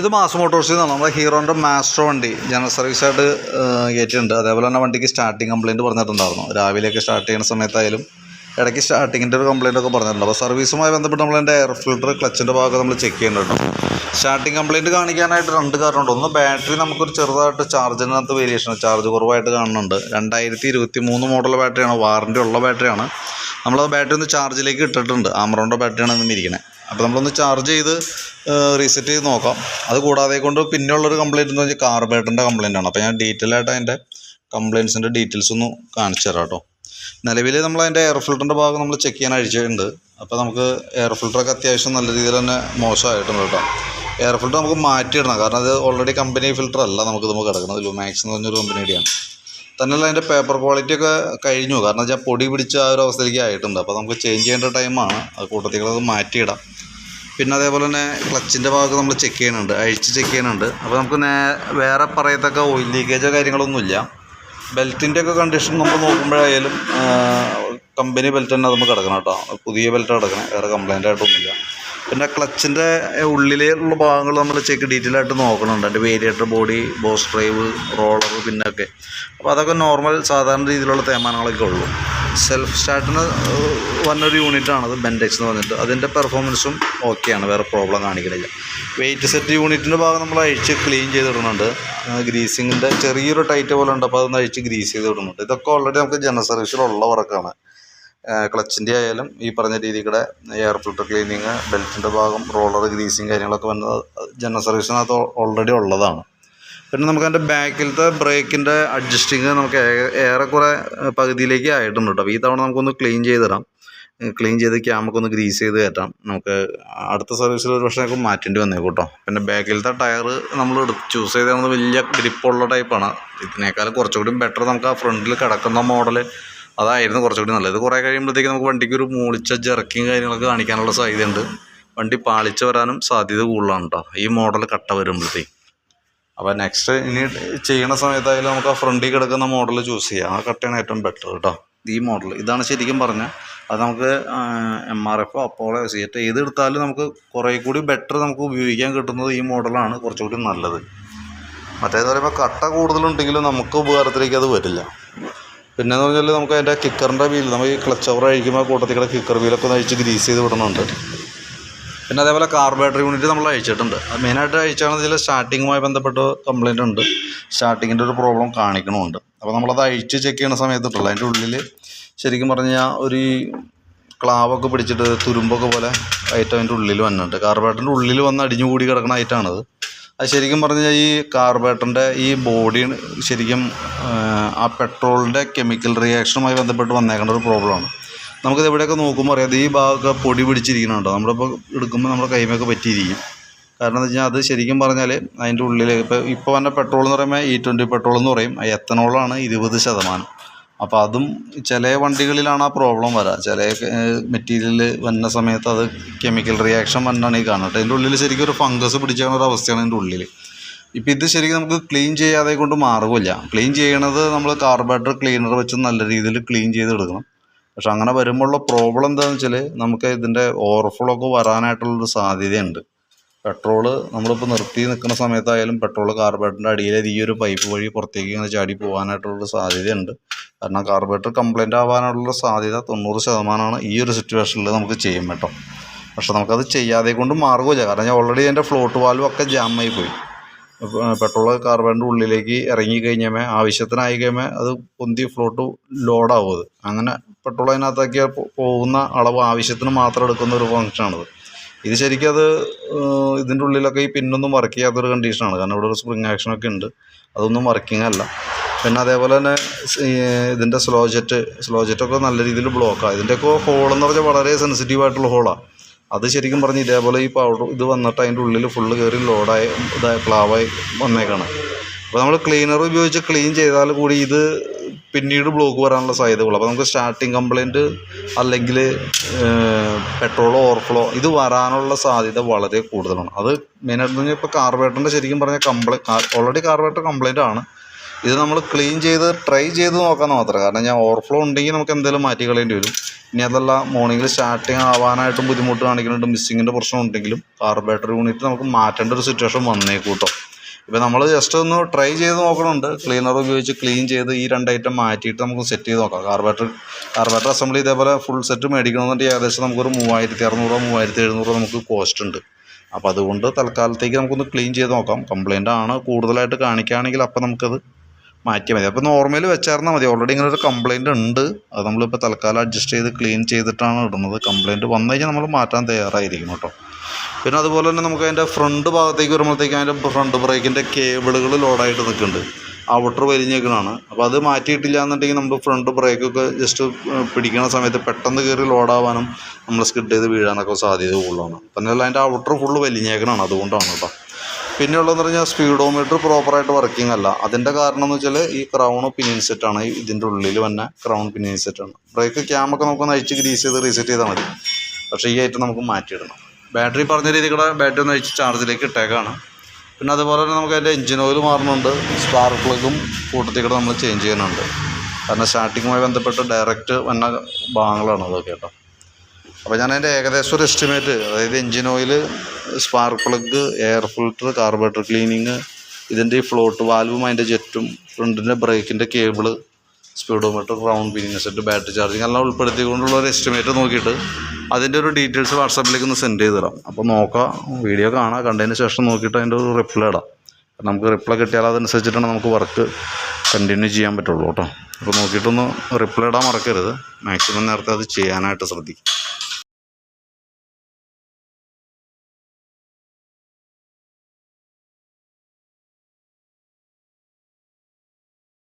ഇത് മാസ് മോട്ടോഴ്സിൽ നിന്നാണ് നമ്മുടെ ഹീറോന്റെ മാസ്റ്റർ വണ്ടി ജനറൽ സർവീസായിട്ട് കയറ്റിയിട്ടുണ്ട് അതേപോലെ തന്നെ വണ്ടിക്ക് സ്റ്റാർട്ടിങ് കംപ്ലയിന്റ് പറഞ്ഞിട്ടുണ്ടായിരുന്നു. രാവിലെയൊക്കെ സ്റ്റാർട്ട് ചെയ്യുന്ന സമയത്തായാലും ഇടയ്ക്ക് സ്റ്റാർട്ടിങ്ങിന്റെ ഒരു കംപ്ലയിന്റ് ഒക്കെ പറഞ്ഞിട്ടുണ്ട്. അപ്പോൾ സർവീസുമായി ബന്ധപ്പെട്ട് നമ്മൾ എന്റെ എയർ ഫിൽറ്റർ ക്ലച്ചിന്റെ ഭാഗം നമ്മൾ ചെക്ക് ചെയ്യുന്നുണ്ട് കേട്ടോ. സ്റ്റാർട്ടിങ് കംപ്ലയിന്റ് കാണിക്കാനായിട്ട് രണ്ട് കാരണമുണ്ട്. ഒന്ന് ബാറ്ററി നമുക്കൊരു ചെറുതായിട്ട് ചാർജിനകത്ത് വേരിയേഷൻ ചാർജ് കുറവായിട്ട് കാണുന്നുണ്ട്. രണ്ടായിരത്തി ഇരുപത്തി മൂന്ന് മോഡൽ ബാറ്ററിയാണ് വാറന്റി ഉള്ള ബാറ്ററിയാണ് നമ്മൾ ബാറ്ററി ഒന്ന് ചാർജിലേക്ക് ഇട്ടിട്ടുണ്ട്. ആമറോണിന്റെ ബാറ്ററിയാണ് ഇന്ന് ഇരിക്കുന്നത് അപ്പോൾ നമ്മളൊന്ന് ചാർജ് ചെയ്ത് റീസെറ്റ് ചെയ്ത് നോക്കാം. അത് കൂടാതെ കൊണ്ട് പിന്നെയുള്ളൊരു കംപ്ലയിന്റ് എന്ന് വെച്ചാൽ കാർബേറ്ററിന്റെ കംപ്ലയിന്റ് ആണ്. അപ്പോൾ ഞാൻ ഡീറ്റെയിൽ ആയിട്ട് അതിന്റെ കംപ്ലയിൻസിന്റെ ഡീറ്റെയിൽസ് ഒന്ന് കാണിച്ചു തരാം കേട്ടോ നിലവിൽ നമ്മൾ അതിന്റെ എയർ ഫിൽറ്ററിന്റെ ഭാഗം നമ്മൾ ചെക്ക് ചെയ്യാൻ അഴിച്ചിട്ടുണ്ട്. അപ്പോൾ നമുക്ക് എയർ ഫിൽറ്ററൊക്കെ അത്യാവശ്യം നല്ല രീതിയിൽ തന്നെ മോശമായിട്ടുണ്ട് കേട്ടോ എയർ ഫിൽറ്റർ നമുക്ക് മാറ്റിയിടണം. കാരണം അത് ഓൾറെഡി കമ്പനി ഫിൽറ്റർ അല്ല. നമുക്ക് നമുക്ക് കിടക്കുന്നത്. ലുമാക്സ് എന്ന് പറഞ്ഞൊരു കമ്പനിയുടെയാണ് തന്നെയല്ല അതിന്റെ പേപ്പർ ക്വാളിറ്റി ഒക്കെ കഴിഞ്ഞു. കാരണം വെച്ചാൽ പൊടി പിടിച്ച ആ ഒരു അവസ്ഥയിലേക്ക് ആയിട്ടുണ്ട്. അപ്പോൾ നമുക്ക് ചേഞ്ച് ചെയ്യേണ്ട ടൈമാണ് അത് കൂട്ടത്തിൽ അത് മാറ്റിയിടാം. പിന്നെ അതേപോലെ തന്നെ ക്ലച്ചിന്റെ ഭാഗത്ത് നമ്മൾ ചെക്ക് ചെയ്യുന്നുണ്ട്. അഴിച്ച് ചെക്ക് ചെയ്യുന്നുണ്ട്. അപ്പോൾ നമുക്ക് നേ വേറെ പറയത്തക്ക ഓയിൽ ലീക്കേജോ കാര്യങ്ങളൊന്നുമില്ല ബെൽറ്റിന്റെ ഒക്കെ കണ്ടീഷൻ നമ്മൾ നോക്കുമ്പോഴായാലും കമ്പനി ബെൽറ്റ് തന്നെ നമുക്ക് കിടക്കണം കേട്ടോ. പുതിയ ബെൽറ്റ് കിടക്കണം വേറെ കംപ്ലൈന്റ് ആയിട്ടൊന്നുമില്ല. പിന്നെ ക്ലച്ചിന്റെ ഉള്ളിലുള്ള ഭാഗങ്ങൾ നമ്മൾ ചെക്ക് ഡീറ്റെയിൽ ആയിട്ട് നോക്കണുണ്ട്. അതിന്റെ variator body boss drive roller പിന്നൊക്കെ അപ്പോൾ അതൊക്കെ നോർമൽ സാധാരണ രീതിയിലുള്ള തേമാനങ്ങളൊക്കെ ഉള്ളൂ. സെൽഫ് സ്റ്റാർട്ടിന് വന്നൊരു യൂണിറ്റാണത് ബെൻഡെക്സ് എന്ന് പറഞ്ഞിട്ട്. അതിന്റെ പെർഫോമൻസും ഓക്കെയാണ് വേറെ പ്രോബ്ലം കാണിക്കണില്ല. വെയിറ്റ് സെറ്റ് യൂണിറ്റിന്റെ ഭാഗം നമ്മൾ അഴിച്ച് ക്ലീൻ ചെയ്തിടുന്നുണ്ട്. ഗ്രീസിങ്ങിന്റെ ചെറിയൊരു ടൈറ്റ് പോലെ ഉണ്ട്. അപ്പോൾ അതൊന്ന് അഴിച്ച് ഗ്രീസ് ചെയ്ത് ഇടുന്നുണ്ട് ഇതൊക്കെ ഓൾറെഡി നമുക്ക് ജനറൽ വർക്കാണ് ക്ലച്ചിന്റെ ആയാലും ഈ പറഞ്ഞ രീതിയുടെ എയർ ഫിൽട്ടർ ക്ലീനിങ് ബെൽറ്റിന്റെ ഭാഗം റോളർ ഗ്രീസിങ് കാര്യങ്ങളൊക്കെ വന്നത് ജനറൽ സർവീസിനകത്ത് ഓൾറെഡി ഉള്ളതാണ്. പിന്നെ നമുക്ക് അതിന്റെ ബാക്കിലത്തെ ബ്രേക്കിന്റെ അഡ്ജസ്റ്റിങ് നമുക്ക് ഏറെക്കുറെ പകുതിയിലേക്ക് ആയിട്ടുണ്ട് കേട്ടോ ഈ തവണ നമുക്കൊന്ന് ക്ലീൻ ചെയ്തിടാം. ക്ലീൻ ചെയ്ത് ക്യാമൊക്കെ ഒന്ന് ഗ്രീസ് ചെയ്ത് കയറ്റാം. നമുക്ക് അടുത്ത സർവീസിൽ ഒരു പക്ഷേ നമുക്ക് മാറ്റേണ്ടി വന്നേക്കും കേട്ടോ പിന്നെ ബാക്കിലത്തെ ടയർ നമ്മൾ ചൂസ് ചെയ്തത് വലിയ ഗ്രിപ്പുള്ള ടൈപ്പാണ് ഇതിനേക്കാൾ കുറച്ചുകൂടി ബെറ്റർ നമുക്ക് ആ ഫ്രണ്ടിൽ കിടക്കുന്ന മോഡൽ അതായിരുന്നു കുറച്ചുകൂടി നല്ലത്. കുറേ കഴിയുമ്പോഴത്തേക്ക് നമുക്ക് വണ്ടിക്ക് ഒരു മൂളിച്ച ജെർക്കിങ് കാര്യങ്ങളൊക്കെ കാണിക്കാനുള്ള സാധ്യതയുണ്ട്. വണ്ടി പാളിച്ച് വരാനും സാധ്യത കൂടുതലാണ് കേട്ടോ ഈ മോഡൽ കട്ട വരുമ്പോഴത്തേക്ക് അപ്പോൾ നെക്സ്റ്റ് ഇനി ചെയ്യണ സമയത്തായാലും നമുക്ക് ആ ഫ്രണ്ടിൽ കിടക്കുന്ന മോഡൽ ചൂസ് ചെയ്യാം. ആ കട്ടയാണ് ഏറ്റവും ബെറ്റർ കേട്ടോ ഈ മോഡൽ ഇതാണ് ശരിക്കും പറഞ്ഞാൽ അത് നമുക്ക് എം ആർ എഫോ അപ്പോളോ സിയറ്റ് ഏതെടുത്താലും നമുക്ക് കുറേ കൂടി ബെറ്റർ നമുക്ക് ഉപയോഗിക്കാൻ കിട്ടുന്നത് ഈ മോഡലാണ് കുറച്ചുകൂടി നല്ലത്. മറ്റേന്ന് പറയുമ്പോൾ കട്ട കൂടുതലുണ്ടെങ്കിലും നമുക്ക് ഉപകാരത്തിലേക്ക് അത് വരില്ല. പിന്നെന്ന് പറഞ്ഞാൽ നമുക്ക് അതിന്റെ കിക്കറിന്റെ വീൽ നമ്മൾ ഈ ക്ലച്ച് ഓവർ അഴിക്കുമ്പോൾ കൂട്ടത്തിൽ കൂടെ കിക്കർ വീലൊക്കെ ഒന്ന് അഴിച്ച് ഗ്രീസ് ചെയ്ത് വിടുന്നുണ്ട് പിന്നെ അതേപോലെ കാർബേറ്റർ യൂണിറ്റ് നമ്മൾ അയച്ചിട്ടുണ്ട് അത് മെയിനായിട്ട് അയച്ചാണെന്ന് വെച്ചാൽ സ്റ്റാർട്ടിങ്ങുമായി ബന്ധപ്പെട്ട് കംപ്ലയിന്റ് ഉണ്ട്. സ്റ്റാർട്ടിങ്ങിന്റെ ഒരു പ്രോബ്ലം കാണിക്കണമുണ്ട് അപ്പോൾ നമ്മളത് അഴിച്ച് ചെക്ക് ചെയ്യുന്ന സമയത്തുണ്ടല്ലോ അതിന്റെ ഉള്ളിൽ ശരിക്കും പറഞ്ഞു കഴിഞ്ഞാൽ ഒരു ക്ലാവൊക്കെ പിടിച്ചിട്ട് തുരുമ്പൊക്കെ പോലെ ഐറ്റം അതിന്റെ ഉള്ളിൽ വന്നിട്ടുണ്ട്. കാർബേറ്ററിന്റെ ഉള്ളിൽ വന്ന് അടിഞ്ഞു കൂടി കിടക്കുന്ന ഐറ്റമാണത് അത് ശരിക്കും പറഞ്ഞു കഴിഞ്ഞാൽ ഈ കാർബേറ്ററിന്റെ ഈ ബോഡി ശരിക്കും ആ, പെട്രോളിന്റെ കെമിക്കൽ റിയാക്ഷനുമായി ബന്ധപ്പെട്ട് വന്നേക്കുന്ന ഒരു പ്രോബ്ലമാണ് നമുക്കിത് എവിടെയൊക്കെ നോക്കുമ്പോൾ അറിയാം. ഈ ഭാഗമൊക്കെ പൊടി പിടിച്ചിരിക്കുന്നുണ്ടോ നമ്മളിപ്പോൾ എടുക്കുമ്പോൾ നമ്മുടെ കൈമൊക്കെ പറ്റിയിരിക്കും. കാരണം എന്താ വെച്ചാൽ അത് ശരിക്കും പറഞ്ഞാൽ അതിന്റെ ഉള്ളിൽ ഇപ്പോൾ ഇപ്പോൾ വന്ന പെട്രോൾ എന്ന് പറയുമ്പോൾ ഇ ട്വന്റി പെട്രോൾ എന്ന് പറയും. എത്തനോളാണ് ഇരുപത് ശതമാനം. അപ്പോൾ അതും ചില വണ്ടികളിലാണ് ആ പ്രോബ്ലം വരിക ചില മെറ്റീരിയൽ വന്ന സമയത്ത് അത് കെമിക്കൽ റിയാക്ഷൻ വന്നാണ് ഈ കാണുന്നത്. അതിന്റെ ഉള്ളിൽ ശരിക്കും ഒരു ഫംഗസ് പിടിച്ചാണ് ഒരു അവസ്ഥയാണ് അതിന്റെ ഉള്ളിൽ ഇപ്പം ഇത് ശരിക്കും നമുക്ക് ക്ലീൻ ചെയ്യാതെ കൊണ്ട് മാർഗമില്ല ക്ലീൻ ചെയ്യണത് നമ്മൾ കാർബറേറ്റർ ക്ലീനർ വെച്ച് നല്ല രീതിയിൽ ക്ലീൻ ചെയ്തെടുക്കണം. പക്ഷെ അങ്ങനെ വരുമ്പോഴുള്ള പ്രോബ്ലം എന്താണെന്ന് വെച്ചാൽ നമുക്ക് ഇതിന്റെ ഓവർഫ്ലോ ഒക്കെ വരാനായിട്ടുള്ളൊരു സാധ്യതയുണ്ട്. പെട്രോൾ നമ്മളിപ്പോൾ നിർത്തി നിൽക്കുന്ന സമയത്തായാലും പെട്രോൾ കാർബറേറ്ററിന്റെ അടിയിലെ ഈ ഒരു പൈപ്പ് വഴി പുറത്തേക്ക് ഇങ്ങനെ ചാടി പോകാനായിട്ടുള്ളൊരു സാധ്യതയുണ്ട്. കാരണം കാർബറേറ്റർ കംപ്ലൈന്റ് ആവാനുള്ള സാധ്യത തൊണ്ണൂറ് ശതമാനമാണ് ഈ ഒരു സിറ്റുവേഷനിൽ നമുക്ക് ചെയ്യും കേട്ടോ പക്ഷെ നമുക്കത് ചെയ്യാതെ കൊണ്ട് മാർഗമില്ല കാരണം ഞാൻ ഓൾറെഡി എന്റെ ഫ്ലോട്ട് വാൽവ് ഒക്കെ ജാമായി പോയി. പെട്രോൾ കാർബണിന്റെ ഉള്ളിലേക്ക് ഇറങ്ങി കഴിഞ്ഞാൽ ആവശ്യത്തിനായി കഴിയുമ്പോൾ അത് പൊന്തി ഫ്ലോട്ട് ലോഡാവും അങ്ങനെ പെട്രോൾ അതിനകത്തേക്ക് പോകുന്ന അളവ് ആവശ്യത്തിന് മാത്രം എടുക്കുന്ന ഒരു ഫങ്ഷനാണത് ഇത് ശരിക്കും അത് ഇതിന്റെ ഉള്ളിലൊക്കെ ഈ പിന്നൊന്നും വർക്ക് ചെയ്യാത്തൊരു കണ്ടീഷനാണ് കാരണം ഇവിടെ ഒരു സ്പ്രിങ് ആക്ഷനൊക്കെ ഉണ്ട്. അതൊന്നും വർക്കിംഗ് അല്ല. പിന്നെ അതേപോലെ തന്നെ ഇതിന്റെ സ്ലോ ജെറ്റ് സ്ലോ ജെറ്റൊക്കെ നല്ല രീതിയിൽ ബ്ലോക്കാണ് ഇതിന്റെയൊക്കെ ഹോളെന്ന് പറഞ്ഞാൽ വളരെ സെൻസിറ്റീവ് ആയിട്ടുള്ള ഹോളാണ് അത് ശരിക്കും പറഞ്ഞ് ഇതേപോലെ ഈ പൗഡർ ഇത് വന്നിട്ട് അതിന്റെ ഉള്ളിൽ ഫുള്ള് കയറി ലോഡായി ഇതായി പ്ലാവായി വന്നേക്കാണ്. അപ്പോൾ നമ്മൾ ക്ലീനർ ഉപയോഗിച്ച് ക്ലീൻ ചെയ്താൽ കൂടി ഇത് പിന്നീട് ബ്ലോക്ക് വരാനുള്ള സാധ്യതകളുള്ളൂ അപ്പോൾ നമുക്ക് സ്റ്റാർട്ടിങ് കംപ്ലയിന്റ് അല്ലെങ്കിൽ പെട്രോൾ ഓവർഫ്ലോ ഇത് വരാനുള്ള സാധ്യത വളരെ കൂടുതലാണ്. അത് മെയിനായിട്ട് ഇപ്പോൾ കാർബേറ്ററിന്റെ ശരിക്കും പറഞ്ഞാൽ കംപ്ലൈ ഓൾറെഡി കാർബേറ്റർ കംപ്ലൈന്റ് ആണ്. ഇത് നമ്മൾ ക്ലീൻ ചെയ്ത് ട്രൈ ചെയ്ത് നോക്കാൻ മാത്രം. കാരണം ഞാൻ ഓവർഫ്ലോ ഉണ്ടെങ്കിൽ നമുക്ക് എന്തെങ്കിലും മാറ്റി കളയേണ്ടി വരും. ഇനി അതല്ല മോർണിംഗിൽ സ്റ്റാർട്ടിങ് ആവാനായിട്ടും ബുദ്ധിമുട്ട് കാണിക്കുന്നുണ്ട്. മിസ്സിങ്ങിന്റെ പ്രശ്നം ഉണ്ടെങ്കിലും കാർബറേറ്റർ യൂണിറ്റ് നമുക്ക് മാറ്റേണ്ട ഒരു സിറ്റുവേഷൻ വന്നേ കേട്ടോ ഇപ്പോൾ നമ്മൾ ജസ്റ്റ് ഒന്ന് ട്രൈ ചെയ്ത് നോക്കണുണ്ട്. ക്ലീനർ ഉപയോഗിച്ച് ക്ലീൻ ചെയ്ത് ഈ രണ്ട് ഐറ്റം മാറ്റിയിട്ട് നമുക്ക് സെറ്റ് ചെയ്ത് നോക്കാം. കാർബറേറ്റർ കാർബറേറ്റർ അസംബ്ലി ഇതേപോലെ ഫുൾ സെറ്റ് മേടിക്കണമെന്നുണ്ടെങ്കിൽ ഏകദേശം നമുക്കൊരു മൂവായിരത്തി അറുന്നൂറോ മൂവായിരത്തി എഴുന്നൂറോ നമുക്ക് കോസ്റ്റ് ഉണ്ട്. അപ്പോൾ അതുകൊണ്ട് തൽക്കാലത്തേക്ക് നമുക്കൊന്ന് ക്ലീൻ ചെയ്ത് നോക്കാം. കംപ്ലയിന്റ് ആണ് കൂടുതലായിട്ട് കാണിക്കുകയാണെങ്കിൽ അപ്പോൾ നമുക്കത് മാറ്റിയാൽ മതി. അപ്പോൾ നോർമൽ വെച്ചായിരുന്നാൽ മതി. ഓൾറെഡി ഇങ്ങനെ ഒരു കംപ്ലയിന്റ് ഉണ്ട്. അത് നമ്മളിപ്പോൾ തൽക്കാലം അഡ്ജസ്റ്റ് ചെയ്ത് ക്ലീൻ ചെയ്തിട്ടാണ് ഇടുന്നത്. കംപ്ലയിന്റ് വന്നു കഴിഞ്ഞാൽ നമ്മൾ മാറ്റാൻ തയ്യാറായിരിക്കും കേട്ടോ. പിന്നെ അതുപോലെ തന്നെ നമുക്ക് അതിന്റെ ഫ്രണ്ട് ഭാഗത്തേക്ക് വരുമ്പോഴത്തേക്ക് അതിന്റെ ഫ്രണ്ട് ബ്രേക്കിന്റെ കേബിളുകൾ ലോഡായിട്ട് നിൽക്കുന്നുണ്ട്. ഔട്ടർ വലിഞ്ഞേക്കണാണ് അപ്പോൾ അത് മാറ്റിയിട്ടില്ല എന്നുണ്ടെങ്കിൽ നമ്മൾ ഫ്രണ്ട് ബ്രേക്കൊക്കെ ജസ്റ്റ് പിടിക്കുന്ന സമയത്ത് പെട്ടെന്ന് കയറി ലോഡാവാനും നമ്മൾ സ്കിഡ് ചെയ്ത് വീഴാനൊക്കെ സാധ്യത കൂടുതലാണ്. അപ്പം അല്ല അതിന്റെ ഔട്ടർ ഫുള്ള് വലിഞ്ഞേക്കണാണ് അതുകൊണ്ടാണ് കേട്ടോ. പിന്നെ ഉള്ളതെന്ന് പറഞ്ഞാൽ സ്പീഡോമീറ്റർ പ്രോപ്പറായിട്ട് വർക്കിംഗ് അല്ല. അതിന്റെ കാരണം എന്ന് വെച്ചാൽ ഈ ക്രൗൺ പിനിയൻ സെറ്റാണ് ഇതിന്റെ ഉള്ളിൽ വന്ന ക്രൗൺ പിനിയൻ സെറ്റാണ് ബ്രേക്ക് ക്യാമൊക്കെ നമുക്ക് നയിച്ച് ഗ്രീസ് ചെയ്ത് റീസെറ്റ് ചെയ്താൽ മതി. പക്ഷേ ഈ ഐറ്റം നമുക്ക് മാറ്റിയിടണം. ബാറ്ററി പറഞ്ഞ രീതിക്കുള്ള ബാറ്ററി ഒന്ന് അഴിച്ച് ചാർജിലേക്ക് ഇട്ടേക്കാണ്. പിന്നെ അതുപോലെ തന്നെ നമുക്ക് അതിന്റെ എഞ്ചിൻ ഓയിൽ മാറുന്നുണ്ട്. സ്പാർക്ക് പ്ലഗും കൂട്ടത്തിൽ കൂടെ നമ്മൾ ചേഞ്ച് ചെയ്യുന്നുണ്ട്. കാരണം സ്റ്റാർട്ടിങ്ങുമായി ബന്ധപ്പെട്ട് ഡയറക്റ്റ് വന്ന ഭാഗങ്ങളാണ് അതൊക്കെ കേട്ടോ. അപ്പോൾ ഞാൻ അതിന്റെ ഏകദേശം ഒരു എസ്റ്റിമേറ്റ് അതായത് engine oil spark plug air filter carburettor cleaning ഇതിന്റെ ഈ ഫ്ലോട്ട് വാൽവും അതിന്റെ ജെറ്റും ഫ്രണ്ടിന്റെ ബ്രേക്കിന്റെ cable speedometer round pinning set battery charging എല്ലാം ഉൾപ്പെടുത്തിക്കൊണ്ടുള്ള ഒരു എസ്റ്റിമേറ്റ് നോക്കിയിട്ട് അതിന്റെ ഒരു ഡീറ്റെയിൽസ് വാട്സാപ്പിലേക്ക് ഒന്ന് സെൻഡ് ചെയ്ത് തരാം. അപ്പോൾ നോക്കാം വീഡിയോ കാണാം കണ്ടതിന് ശേഷം നോക്കിയിട്ട് അതിന്റെ ഒരു റിപ്ലൈ ഇടാം. നമുക്ക് റിപ്ലൈ കിട്ടിയാൽ അതനുസരിച്ചിട്ടാണ് നമുക്ക് വർക്ക് കണ്ടിന്യൂ ചെയ്യാൻ പറ്റുള്ളൂ കേട്ടോ. അപ്പോൾ നോക്കിയിട്ടൊന്ന് റിപ്ലൈ ഇടാൻ മറക്കരുത്. മാക്സിമം നേരത്തെ അത് ചെയ്യാനായിട്ട് ശ്രദ്ധിക്കും.